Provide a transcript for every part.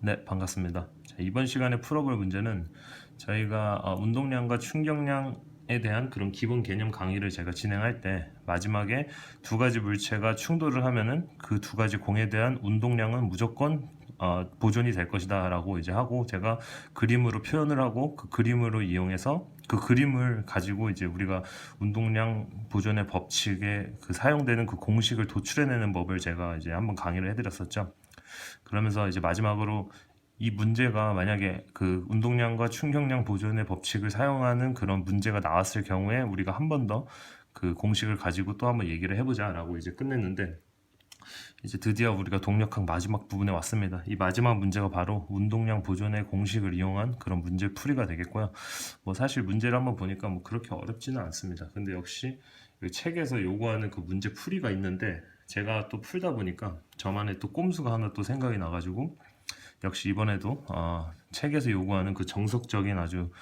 네, 반갑습니다. 자, 이번 시간에 풀어볼 문제는 저희가 어, 운동량과 충격량에 대한 그런 기본 개념 강의를 제가 진행할 때 마지막에 두 가지 물체가 충돌을 하면은 그 두 가지 공에 대한 운동량은 무조건 어, 보존이 될 것이다 라고 이제 하고 제가 그림으로 표현을 하고 그 그림으로 이용해서 그 그림을 가지고 이제 우리가 운동량 보존의 법칙에 그 사용되는 그 공식을 도출해내는 법을 제가 이제 한번 강의를 해드렸었죠. 그러면서 이제 마지막으로 이 문제가 만약에 그 운동량과 충격량 보존의 법칙을 사용하는 그런 문제가 나왔을 경우에 우리가 한 번 더 그 공식을 가지고 또 한번 얘기를 해보자라고 이제 끝냈는데 이제 드디어 우리가 동력학 마지막 부분에 왔습니다. 이 마지막 문제가 바로 운동량 보존의 공식을 이용한 그런 문제 풀이가 되겠고요. 뭐 사실 문제를 한번 보니까 뭐 그렇게 어렵지는 않습니다. 근데 역시 이 책에서 요구하는 그 문제 풀이가 있는데 제가 또 풀다 보니까 저만의 또 꼼수가 하나 또 생각이 나가지고 역시 이번에도 어, 책에서 요구하는 그 정석적인 아주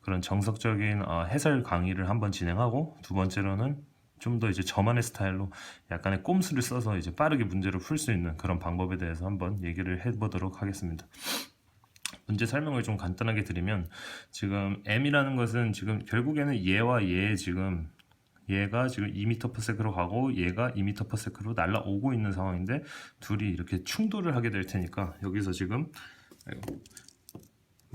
그런 정석적인 어, 해설 강의를 한번 진행하고 두 번째로는 좀 더 이제 저만의 스타일로 약간의 꼼수를 써서 이제 빠르게 문제를 풀 수 있는 그런 방법에 대해서 한번 얘기를 해보도록 하겠습니다. 문제 설명을 좀 간단하게 드리면 지금 m이라는 것은 지금 결국에는 얘와 얘 지금 얘가 지금 2m/s로 가고 얘가 2m/s로 날아오고 있는 상황인데 둘이 이렇게 충돌을 하게 될 테니까 여기서 지금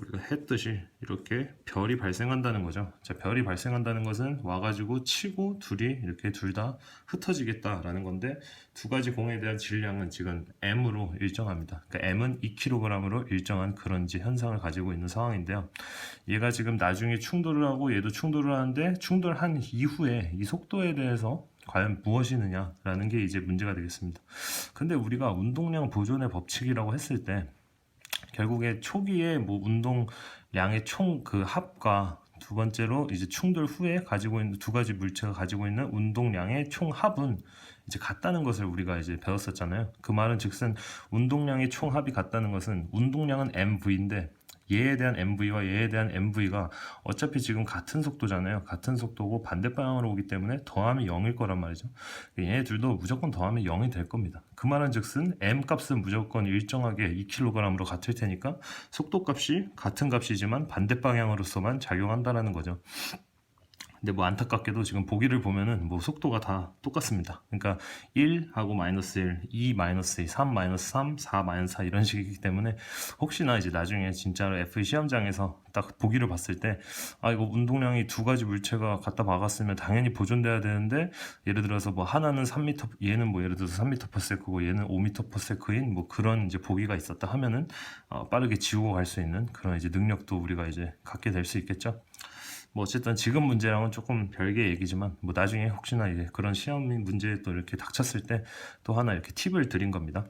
우리가 했듯이 이렇게 별이 발생한다는 거죠. 자, 별이 발생한다는 것은 와가지고 치고 둘이 이렇게 둘 다 흩어지겠다라는 건데 두 가지 공에 대한 질량은 지금 m으로 일정합니다. 그러니까 m은 2kg으로 일정한 그런 이제 현상을 가지고 있는 상황인데요. 얘가 지금 나중에 충돌을 하고 얘도 충돌을 하는데 충돌한 이후에 이 속도에 대해서 과연 무엇이느냐라는 게 이제 문제가 되겠습니다. 근데 우리가 운동량 보존의 법칙이라고 했을 때 결국에 초기에 뭐 운동량의 총 그 합과 두 번째로 이제 충돌 후에 가지고 있는 두 가지 물체가 가지고 있는 운동량의 총 합은 이제 같다는 것을 우리가 이제 배웠었잖아요. 그 말은 즉슨 운동량의 총 합이 같다는 것은 운동량은 mv인데 얘에 대한 mv와 얘에 대한 mv가 어차피 지금 같은 속도잖아요. 같은 속도고 반대 방향으로 오기 때문에 더하면 0일 거란 말이죠. 얘네 둘도 무조건 더하면 0이 될 겁니다. 그 말은 즉슨 m 값은 무조건 일정하게 2kg으로 같을 테니까 속도 값이 같은 값이지만 반대 방향으로서만 작용한다라는 거죠. 근데 뭐 안타깝게도 지금 보기를 보면은 뭐 속도가 다 똑같습니다. 그러니까 1하고 마이너스 1, 2 마이너스 2, 3 마이너스 3, 4 마이너스 4 이런 식이기 때문에 혹시나 이제 나중에 진짜로 F 시험장에서 딱 보기를 봤을 때 아 이거 운동량이 두 가지 물체가 갖다 박았으면 당연히 보존돼야 되는데 예를 들어서 뭐 하나는 3m 얘는 뭐 예를 들어서 3m/s고 얘는 5m/s인 뭐 그런 이제 보기가 있었다 하면은 어, 빠르게 지우고 갈 수 있는 그런 이제 능력도 우리가 이제 갖게 될 수 있겠죠. 뭐 어쨌든 지금 문제랑은 조금 별개 얘기지만 뭐 나중에 혹시나 이제 그런 시험 문제에 또 이렇게 닥쳤을 때 또 하나 이렇게 팁을 드린 겁니다.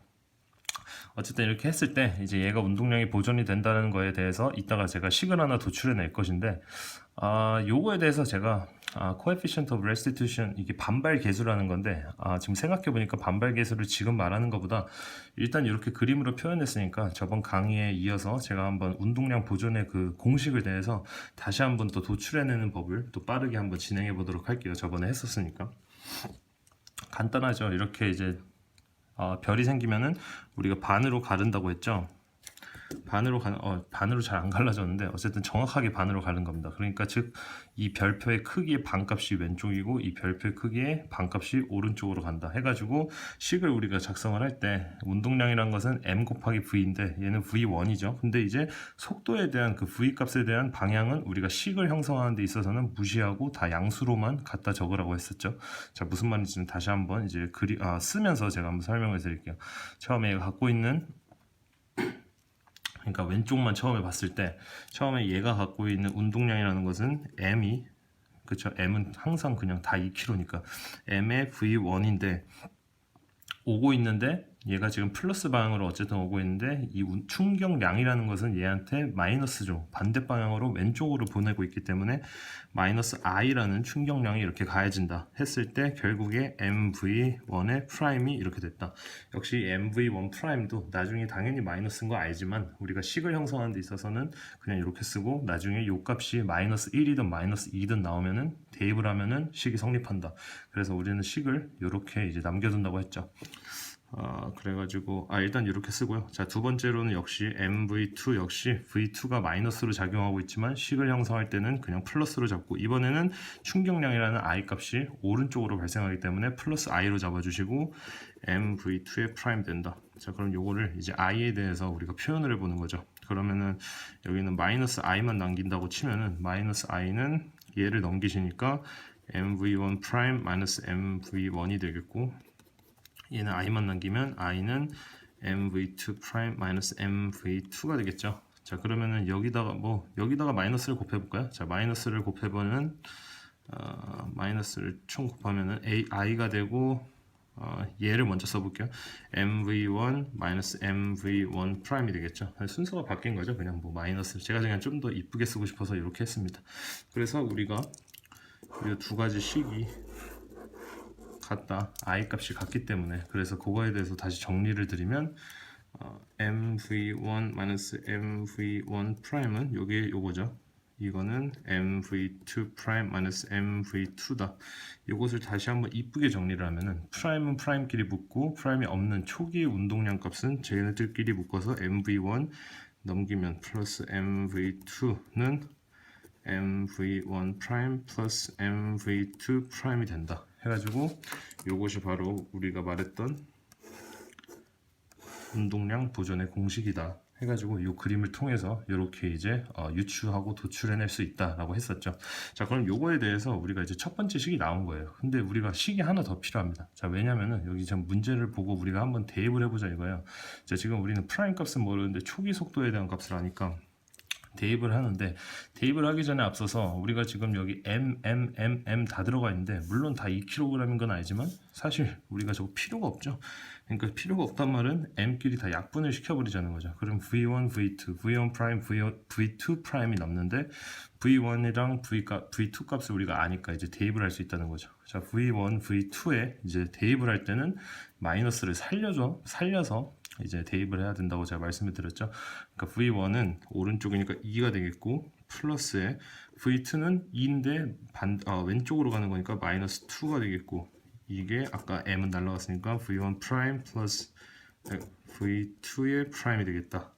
어쨌든 이렇게 했을 때 이제 얘가 운동량이 보존이 된다는 거에 대해서 이따가 제가 식을 하나 도출해 낼 것인데 아 요거에 대해서 제가 아, coefficient of restitution 이게 반발 계수라는 건데 아, 지금 생각해 보니까 반발 계수를 지금 말하는 것보다 일단 이렇게 그림으로 표현했으니까 저번 강의에 이어서 제가 한번 운동량 보존의 그 공식을 대해서 다시 한번 또 도출해내는 법을 또 빠르게 한번 진행해 보도록 할게요. 저번에 했었으니까 간단하죠. 이렇게 이제 어, 별이 생기면은 우리가 반으로 가른다고 했죠. 반으로 가, 어, 반으로 잘 안 갈라졌는데 어쨌든 정확하게 반으로 가는 겁니다. 그러니까 즉 이 별표의 크기의 반값이 왼쪽이고 이 별표의 크기의 반값이 오른쪽으로 간다. 해가지고 식을 우리가 작성을 할 때 운동량이란 것은 m 곱하기 v인데 얘는 v1이죠. 근데 이제 속도에 대한 그 v 값에 대한 방향은 우리가 식을 형성하는 데 있어서는 무시하고 다 양수로만 갖다 적으라고 했었죠. 자 무슨 말인지는 다시 한번 이제 그리 아, 쓰면서 제가 한번 설명을 드릴게요. 처음에 갖고 있는 그러니까 왼쪽만 처음에 봤을 때 처음에 얘가 갖고 있는 운동량이라는 것은 m이 그쵸? M은 항상 그냥 다 2kg니까. M의 v1인데 오고 있는데 얘가 지금 플러스 방향으로 어쨌든 오고 있는데 이 운- 충격량이라는 것은 얘한테 마이너스죠. 반대 방향으로 왼쪽으로 보내고 있기 때문에 마이너스 i라는 충격량이 이렇게 가해진다 했을 때 결국에 mv1의 프라임이 이렇게 됐다. 역시 mv1 프라임도 나중에 당연히 마이너스인 거 알지만 우리가 식을 형성하는 데 있어서는 그냥 이렇게 쓰고 나중에 요 값이 마이너스 1이든 마이너스 2든 나오면은 대입을 하면은 식이 성립한다. 그래서 우리는 식을 이렇게 이제 남겨둔다고 했죠 아, 그래가지고 아 일단 이렇게 쓰고요. 자 두 번째로는 역시 MV2 역시 V2가 마이너스로 작용하고 있지만 식을 형성할 때는 그냥 플러스로 잡고 이번에는 충격량이라는 I 값이 오른쪽으로 발생하기 때문에 플러스 I로 잡아주시고 MV2에 프라임 된다. 자 그럼 요거를 이제 I에 대해서 우리가 표현을 해보는 거죠. 그러면은 여기는 마이너스 I만 남긴다고 치면은 마이너스 I는 얘를 넘기시니까 MV1 프라임 마이너스 MV1이 되겠고 얘는 i만 남기면 i는 mv2 프라임 마이너스 mv2가 되겠죠. 자 그러면은 여기다가 뭐 여기다가 마이너스를 곱해볼까요? 자 마이너스를 곱해보면 어, 마이너스를 총 곱하면은 a i가 되고 어, 얘를 먼저 써볼게요. mv1 마이너스 mv1 프라임이 되겠죠. 순서가 바뀐 거죠. 그냥 뭐 마이너스 제가 그냥 좀 더 이쁘게 쓰고 싶어서 이렇게 했습니다. 그래서 우리가 이 두 가지 식이 같다. i 값이 같기 때문에 그래서 그거에 대해서 다시 정리를 드리면 어, mv1 mv1 프라임은 요게 요거죠. 이거는 mv2 프라임 mv2다. 이것을 다시 한번 이쁘게 정리를 하면은 프라임은 프라임끼리 묶고 프라임이 없는 초기의 운동량 값은 쟤네들끼리 묶어서 mv1 넘기면 플러스 mv2는 mv1 프라임 플러스 mv2 프라임이 된다. 해가지고 요것이 바로 우리가 말했던 운동량 보존의 공식이다. 해가지고 이 그림을 통해서 이렇게 이제 어, 유추하고 도출해낼 수 있다라고 했었죠. 자, 그럼 요거에 대해서 우리가 이제 첫 번째 식이 나온 거예요. 근데 우리가 식이 하나 더 필요합니다. 자, 왜냐면은 여기 지금 문제를 보고 우리가 한번 대입을 해보자 이거예요. 자, 지금 우리는 프라임 값은 모르는데 초기 속도에 대한 값을 아니까 대입을 하는데 대입을 하기 전에 앞서서 우리가 지금 여기 M, M, M, M 다 들어가 있는데 물론 다 2kg인 건 아니지만 사실 우리가 저거 필요가 없죠. 그러니까 필요가 없단 말은 M끼리 다 약분을 시켜버리자는 거죠. 그럼 V1, V2, V1 프라임, V2 프라임이 남는데 V1이랑 V 값, V2 값을 우리가 아니까 이제 대입을 할 수 있다는 거죠. 자, V1, V2에 이제 대입을 할 때는 마이너스를 살려줘, 살려서 이제 대입을 해야 된다고 제가 말씀을 드렸죠. 그러니까 V1은 오른쪽이니까 2가 되겠고 플러스에 V2는 2인데 반 아, 왼쪽으로 가는 거니까 마이너스 2가 되겠고 이게 아까 m은 날라갔으니까 V1 프라임 플러스 V2의 프라임이 되겠다.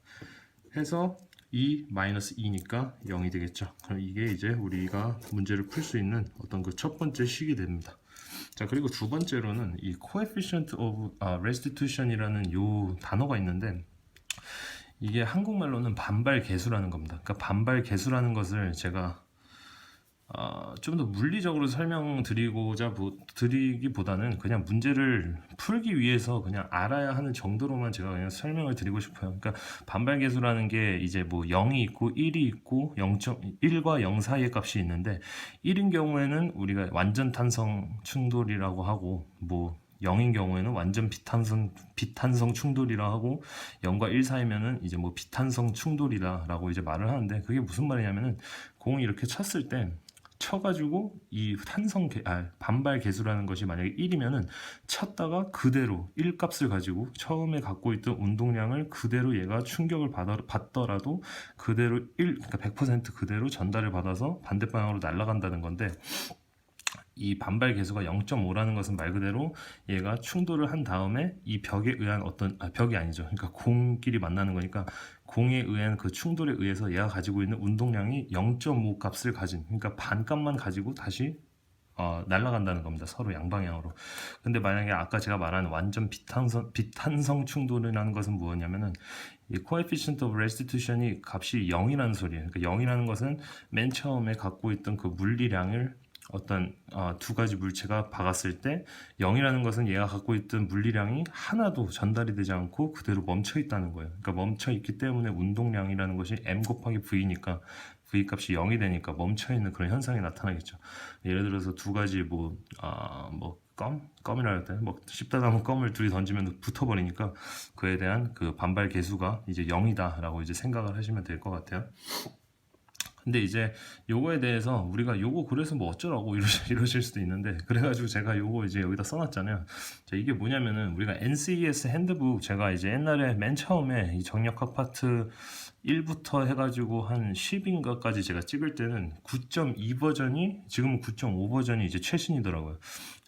해서 2 마이너스 2니까 0이 되겠죠. 그럼 이게 이제 우리가 문제를 풀 수 있는 어떤 그 첫 번째 식이 됩니다. 자 그리고 두 번째로는 이 coefficient of 아, restitution이라는 요 단어가 있는데 이게 한국말로는 반발 계수라는 겁니다. 그러니까 반발 계수라는 것을 제가 어, 좀 더 물리적으로 설명드리고자 보, 드리기보다는 그냥 문제를 풀기 위해서 그냥 알아야 하는 정도로만 제가 그냥 설명을 드리고 싶어요. 그러니까 반발 계수라는 게 이제 뭐 0이 있고 1이 있고 0.1과 0 사이의 값이 있는데 1인 경우에는 우리가 완전 탄성 충돌이라고 하고 뭐 0인 경우에는 완전 비탄성 비탄성 충돌이라 하고 0과 1 사이면은 이제 뭐 비탄성 충돌이다라고 이제 말을 하는데 그게 무슨 말이냐면은 공을 이렇게 쳤을 때 쳐가지고 이 탄성 개, 아, 반발 계수라는 것이 만약에 1이면은 쳤다가 그대로 1 값을 가지고 처음에 갖고 있던 운동량을 그대로 얘가 충격을 받아, 받더라도 그대로 1 그러니까 100% 그대로 전달을 받아서 반대 방향으로 날아간다는 건데 이 반발 계수가 0.5라는 것은 말 그대로 얘가 충돌을 한 다음에 이 벽에 의한 어떤 아, 벽이 아니죠. 그러니까 공끼리 만나는 거니까 공에 의한 그 충돌에 의해서 얘가 가지고 있는 운동량이 0.5 값을 가진 그러니까 반 값만 가지고 다시 어, 날아간다는 겁니다. 서로 양방향으로. 근데 만약에 아까 제가 말한 완전 비탄성, 비탄성 충돌이라는 것은 무엇이냐면은 이 coefficient of restitution이 값이 0이라는 소리예요. 그러니까 0이라는 것은 맨 처음에 갖고 있던 그 물리량을 어떤 어, 두 가지 물체가 박았을 때 0이라는 것은 얘가 갖고 있던 물리량이 하나도 전달이 되지 않고 그대로 멈춰 있다는 거예요. 그러니까 멈춰 있기 때문에 운동량이라는 것이 m 곱하기 v니까 v 값이 0이 되니까 멈춰 있는 그런 현상이 나타나겠죠. 예를 들어서 두 가지 뭐 아, 뭐 껌? 껌이라 할 때, 뭐, 씹다 남은 껌을 둘이 던지면 붙어버리니까 그에 대한 그 반발 계수가 이제 0이다 라고 이제 생각을 하시면 될 것 같아요. 근데 이제 요거에 대해서 우리가 요거 그래서 뭐 어쩌라고 이러실, 이러실 수도 있는데 그래가지고 제가 요거 이제 여기다 써놨잖아요. 자 이게 뭐냐면은 우리가 NCES 핸드북 제가 이제 옛날에 맨 처음에 이 정력학 파트 1부터 해가지고 한 10인가까지 제가 찍을 때는 9.2 버전이 지금은 9.5 버전이 이제 최신이더라고요.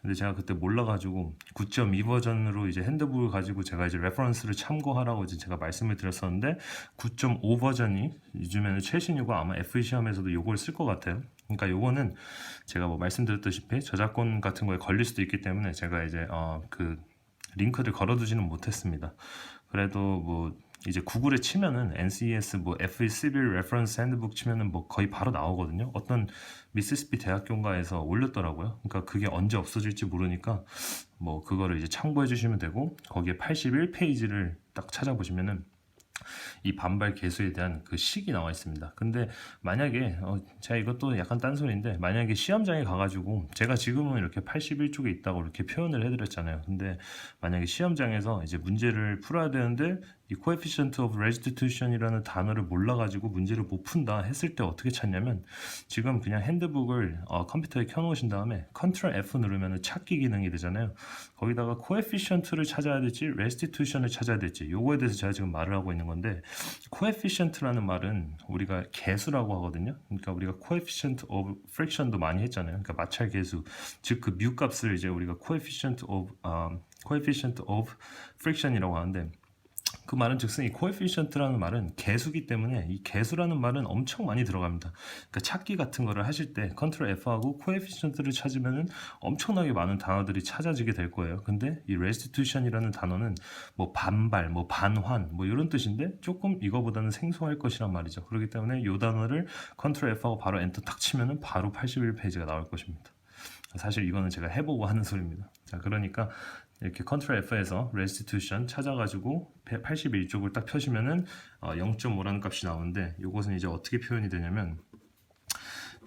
근데 제가 그때 몰라가지고 9.2 버전으로 이제 핸드북을 가지고 제가 이제 레퍼런스를 참고하라고 이제 제가 말씀을 드렸었는데 9.5 버전이 요즘에는 최신이고 아마 FE 시험에서도 요걸 쓸 것 같아요. 그러니까 요거는 제가 뭐 말씀드렸다시피 저작권 같은 거에 걸릴 수도 있기 때문에 제가 이제 어 그 링크를 걸어두지는 못했습니다. 그래도 뭐 이제 구글에 치면은 NCES 뭐 FE11 레퍼런스 핸드북 치면은 뭐 거의 바로 나오거든요. 어떤 미시시피 대학교인가에서 올렸더라고요. 그러니까 그게 언제 없어질지 모르니까 뭐 그거를 이제 참고해 주시면 되고 거기에 81페이지를 딱 찾아보시면은 이 반발 개수에 대한 그 식이 나와 있습니다. 근데 만약에 어, 제가 이것도 약간 딴소리인데 만약에 시험장에 가가지고 제가 지금은 이렇게 81쪽에 있다고 이렇게 표현을 해드렸잖아요. 근데 만약에 시험장에서 이제 문제를 풀어야 되는데 이 coefficient of restitution이라는 단어를 몰라가지고 문제를 못 푼다 했을 때 어떻게 찾냐면 지금 그냥 핸드북을 어, 컴퓨터에 켜놓으신 다음에 Ctrl F 누르면 찾기 기능이 되잖아요. 거기다가 coefficient를 찾아야 될지 restitution을 찾아야 될지 요거에 대해서 제가 지금 말을 하고 있는 건데 coefficient라는 말은 우리가 개수라고 하거든요. 그러니까 우리가 coefficient of friction도 많이 했잖아요. 그러니까 마찰 개수 즉그 mu 값을 이제 우리가 coefficient of 어, coefficient of friction이라고 하는데 그 말은 즉슨 이 coefficient라는 말은 개수기 때문에 이 개수라는 말은 엄청 많이 들어갑니다. 그러니까 찾기 같은 거를 하실 때 Ctrl F하고 coefficient를 찾으면은 엄청나게 많은 단어들이 찾아지게 될 거예요. 근데 이 restitution이라는 단어는 뭐 반발, 뭐 반환, 뭐 이런 뜻인데 조금 이거보다는 생소할 것이란 말이죠. 그렇기 때문에 이 단어를 Ctrl F하고 바로 엔터 탁 치면은 바로 81페이지가 나올 것입니다. 사실 이거는 제가 해보고 하는 소리입니다. 자, 그러니까 이렇게 Ctrl F에서 restitution 찾아가지고 81쪽을 딱 펴시면은 어, 0.5라는 값이 나오는데 이것은 이제 어떻게 표현이 되냐면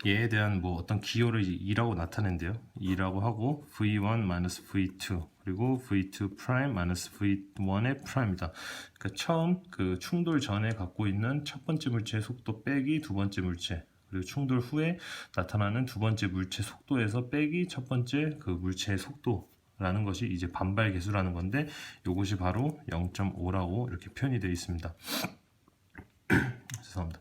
얘에 대한 뭐 어떤 기호를 2라고 나타낸대요. 2라고 하고 v1 마이너스 v2 그리고 v2 프라임 마이너스 v1의 프라임이다. 그러니까 처음 그 충돌 전에 갖고 있는 첫 번째 물체의 속도 빼기 두 번째 물체 그리고 충돌 후에 나타나는 두 번째 물체 속도에서 빼기 첫 번째 그 물체의 속도 라는 것이 이제 반발 계수라는 건데 이것이 바로 0.5라고 이렇게 표현이 되어 있습니다. 죄송합니다.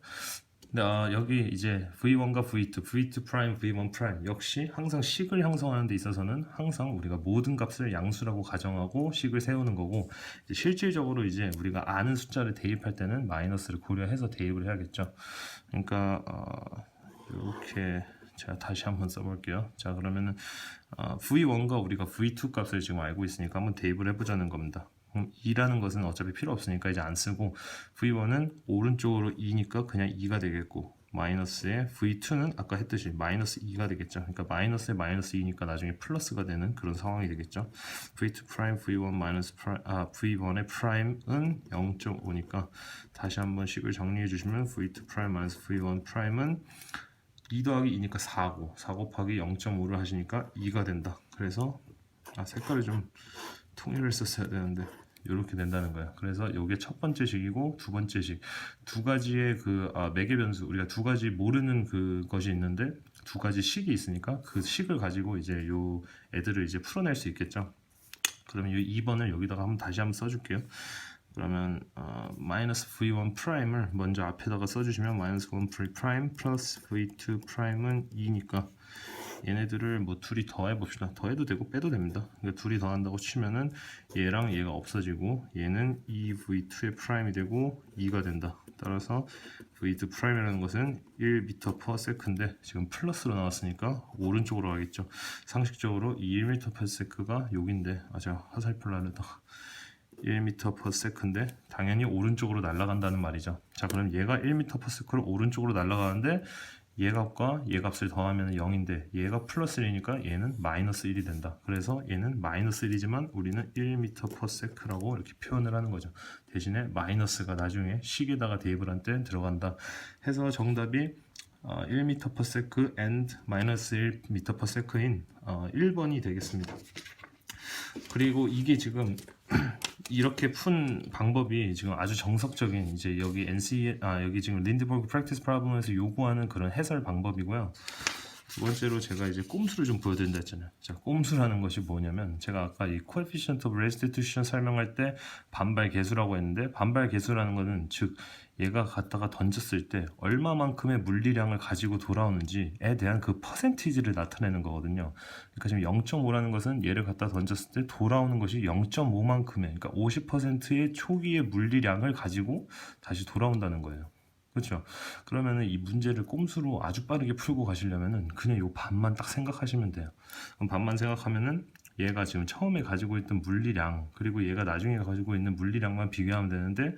네, 아, 여기 이제 V1과 V2, V2 프라임, V1 프라임 역시 항상 식을 형성하는 데 있어서는 항상 우리가 모든 값을 양수라고 가정하고 식을 세우는 거고 이제 실질적으로 이제 우리가 아는 숫자를 대입할 때는 마이너스를 고려해서 대입을 해야겠죠. 그러니까 어, 이렇게 제가 다시 한번 써볼게요. 자 그러면은 어, V1과 우리가 V2 값을 지금 알고 있으니까 한번 대입을 해보자는 겁니다. 그럼 2라는 것은 어차피 필요 없으니까 이제 안 쓰고 V1은 오른쪽으로 2니까 그냥 2가 되겠고 마이너스에 V2는 아까 했듯이 마이너스 2가 되겠죠. 그러니까 마이너스에 마이너스 2니까 나중에 플러스가 되는 그런 상황이 되겠죠. V2 프라임 V1 마이너스 프라임 아 V1의 프라임은 0.5니까 다시 한번 식을 정리해 주시면 V2 프라임 마이너스 V1 프라임은 2 더하기 2니까 4고 4 곱하기 0.5를 하시니까 2가 된다. 그래서 아 색깔을 좀 통일을 썼어야 되는데 이렇게 된다는 거예요. 그래서 이게 첫 번째 식이고 두 번째 식두 가지의 그 아, 매개 변수 우리가 두 가지 모르는 그것이 있는데 두 가지 식이 있으니까 그 식을 가지고 이제 요 애들을 이제 풀어낼 수 있겠죠. 그러면 이 2번을 여기다가 한번 다시 한번 써줄게요. 그러면 어, 마이너스 v1 프라임을 먼저 앞에다가 써주시면 마이너스 1 프라임 플러스 v2 프라임은 2니까 얘네들을 뭐 둘이 더 해 봅시다. 더 해도 되고 빼도 됩니다. 그러니까 둘이 더 한다고 치면은 얘랑 얘가 없어지고 얘는 2v2의 프라임이 되고 2가 된다. 따라서 v2 프라임이라는 것은 1m per sec인데 지금 플러스로 나왔으니까 오른쪽으로 가겠죠. 상식적으로 이 1m per sec가 여긴데 아 제가 화살표를 하려다 1m per sec인데 당연히 오른쪽으로 날아간다는 말이죠. 자 그럼 얘가 1m per sec로 오른쪽으로 날아가는데 얘 값과 얘 값을 더하면 0인데 얘가 플러스 1이니까 얘는 마이너스 1이 된다. 그래서 얘는 마이너스 1이지만 우리는 1m per sec라고 이렇게 표현을 하는 거죠. 대신에 마이너스가 나중에 식에다가 대입을 한 때 들어간다. 해서 정답이 어, 1m per sec and 마이너스 1m per sec인 어, 1번이 되겠습니다. 그리고 이게 지금 이렇게 푼 방법이 지금 아주 정석적인 이제 여기 NC 아 여기 지금 린드버그 프랙티스 프로블럼에서 요구하는 그런 해설 방법이고요. 두 번째로 제가 이제 꼼수를 좀 보여드린다 했잖아요. 자, 꼼수라는 것이 뭐냐면 제가 아까 이 coefficient of restitution 설명할 때 반발 계수라고 했는데 반발 계수라는 것은 즉 얘가 갖다가 던졌을 때 얼마만큼의 물리량을 가지고 돌아오는지에 대한 그 퍼센티지를 나타내는 거거든요. 그러니까 지금 0.5라는 것은 얘를 갖다 던졌을 때 돌아오는 것이 0.5만큼의 그러니까 50%의 초기의 물리량을 가지고 다시 돌아온다는 거예요. 그렇죠. 그러면은 이 문제를 꼼수로 아주 빠르게 풀고 가시려면은 그냥 요 반만 딱 생각하시면 돼요. 그럼 반만 생각하면은 얘가 지금 처음에 가지고 있던 물리량 그리고 얘가 나중에 가지고 있는 물리량만 비교하면 되는데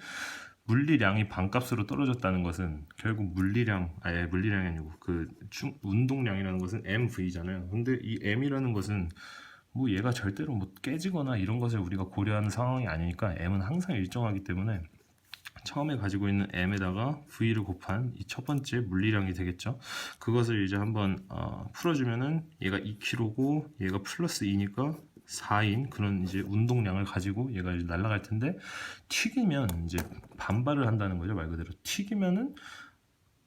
물리량이 반값으로 떨어졌다는 것은 결국 물리량 아예 물리량이 아니고 그 중, 운동량이라는 것은 mv잖아요. 근데 이 m이라는 것은 뭐 얘가 절대로 뭐 깨지거나 이런 것을 우리가 고려하는 상황이 아니니까 m은 항상 일정하기 때문에 처음에 가지고 있는 m에다가 v를 곱한 이 첫 번째 물리량이 되겠죠. 그것을 이제 한번 어, 풀어주면은 얘가 2kg고 얘가 플러스 2니까 4인 그런 이제 운동량을 가지고 얘가 이제 날아갈 텐데 튀기면 이제 반발을 한다는 거죠 말 그대로. 튀기면은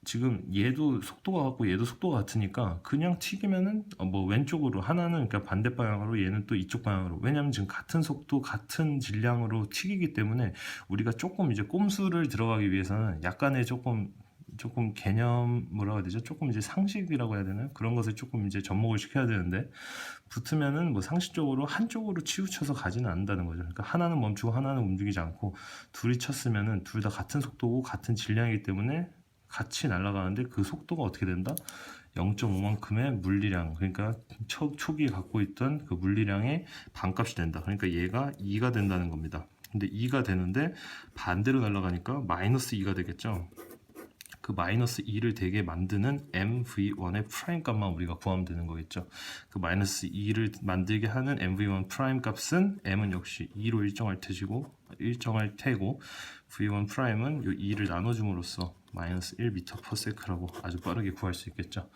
지금 얘도 속도가 같고 얘도 속도가 같으니까 그냥 튀기면은 어, 뭐 왼쪽으로 하나는 그러니까 반대 방향으로 얘는 또 이쪽 방향으로. 왜냐면 지금 같은 속도 같은 질량으로 튀기기 때문에 우리가 조금 이제 꼼수를 들어가기 위해서는 약간의 조금 조금 개념 뭐라고 해야 되죠? 조금 이제 상식이라고 해야 되나요? 그런 것을 조금 이제 접목을 시켜야 되는데 붙으면은 뭐 상식적으로 한쪽으로 치우쳐서 가지는 않는다는 거죠. 그러니까 하나는 멈추고 하나는 움직이지 않고 둘이 쳤으면은 둘 다 같은 속도고 같은 질량이기 때문에 같이 날아가는데 그 속도가 어떻게 된다? 0.5만큼의 물리량 그러니까 초, 초기에 갖고 있던 그 물리량의 반값이 된다. 그러니까 얘가 2가 된다는 겁니다. 근데 2가 되는데 반대로 날아가니까 마이너스 2가 되겠죠. 그 마이너스 2를 되게 만드는 mv1의 프라임 값만 우리가 구하면 되는 거겠죠. 그 마이너스 2를 만들게 하는 mv1 프라임 값은 m은 역시 2로 일정할 테시고 일정할 테고 v1 프라임은 이 2를 나눠줌으로써 마이너스 1m per sec라고 아주 빠르게 구할 수 있겠죠.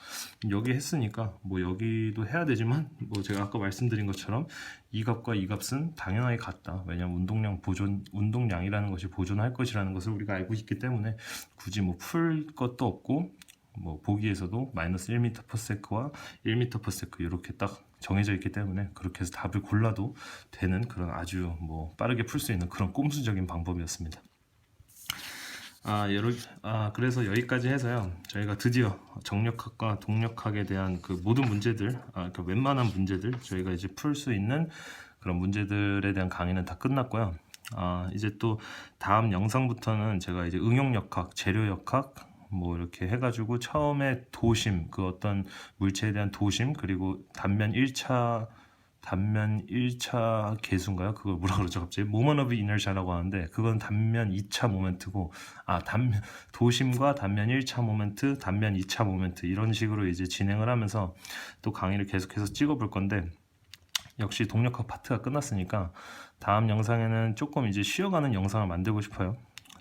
여기 했으니까 뭐 여기도 해야 되지만 뭐 제가 아까 말씀드린 것처럼 이 값과 이 값은 당연하게 같다. 왜냐하면 운동량 보존 운동량이라는 것이 보존할 것이라는 것을 우리가 알고 있기 때문에 굳이 뭐 풀 것도 없고 뭐 보기에서도 마이너스 1m per sec와 1m per sec 이렇게 딱 정해져 있기 때문에 그렇게 해서 답을 골라도 되는 그런 아주 뭐 빠르게 풀 수 있는 그런 꼼수적인 방법이었습니다. 아, 여러, 아, 그래서 여기까지 해서요. 저희가 드디어 정력학과 동력학에 대한 그 모든 문제들, 아, 그 웬만한 문제들, 저희가 이제 풀 수 있는 그런 문제들에 대한 강의는 다 끝났고요. 아, 이제 또 다음 영상부터는 제가 이제 응용역학, 재료역학, 뭐 이렇게 해가지고 처음에 도심, 그 어떤 물체에 대한 도심, 그리고 단면 1차 단면 1차 계수인가요? 그걸 뭐라 그러죠 갑자기? 모먼 오브 이너샤라고 하는데 그건 단면 2차 모멘트고 아 단면 도심과 단면 1차 모멘트, 단면 2차 모멘트 이런 식으로 이제 진행을 하면서 또 강의를 계속해서 찍어볼 건데 역시 동력학 파트가 끝났으니까 다음 영상에는 조금 이제 쉬어가는 영상을 만들고 싶어요.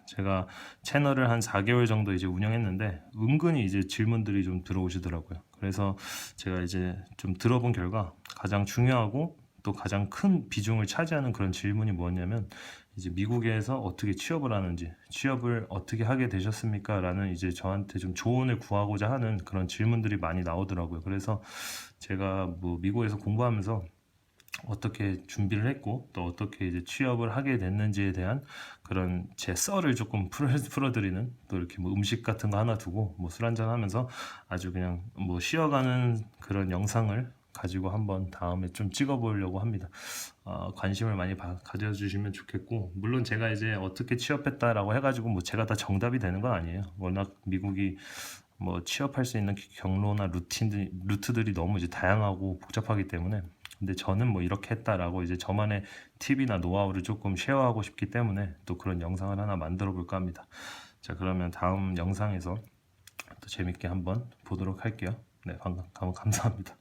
제가 채널을 한 4개월 정도 이제 운영했는데 은근히 이제 질문들이 좀 들어오시더라고요. 그래서 제가 이제 좀 들어본 결과 가장 중요하고 또 가장 큰 비중을 차지하는 그런 질문이 뭐냐면 이제 미국에서 어떻게 취업을 하는지 취업을 어떻게 하게 되셨습니까? 라는 이제 저한테 좀 조언을 구하고자 하는 그런 질문들이 많이 나오더라고요. 그래서 제가 뭐 미국에서 공부하면서 어떻게 준비를 했고 또 어떻게 이제 취업을 하게 됐는지에 대한 그런 제 썰을 조금 풀어, 풀어 드리는 또 이렇게 뭐 음식 같은 거 하나 두고 뭐 술 한잔 하면서 아주 그냥 뭐 쉬어가는 그런 영상을 가지고 한번 다음에 좀 찍어보려고 합니다. 어, 관심을 많이 바- 가져주시면 좋겠고 물론 제가 이제 어떻게 취업했다라고 해가지고 뭐 제가 다 정답이 되는 건 아니에요. 워낙 미국이 뭐 취업할 수 있는 경로나 루틴 루트들이 너무 이제 다양하고 복잡하기 때문에 근데 저는 뭐 이렇게 했다라고 이제 저만의 팁이나 노하우를 조금 쉐어하고 싶기 때문에 또 그런 영상을 하나 만들어 볼까 합니다. 자 그러면 다음 영상에서 또 재밌게 한번 보도록 할게요. 네, 감, 감, 감사합니다.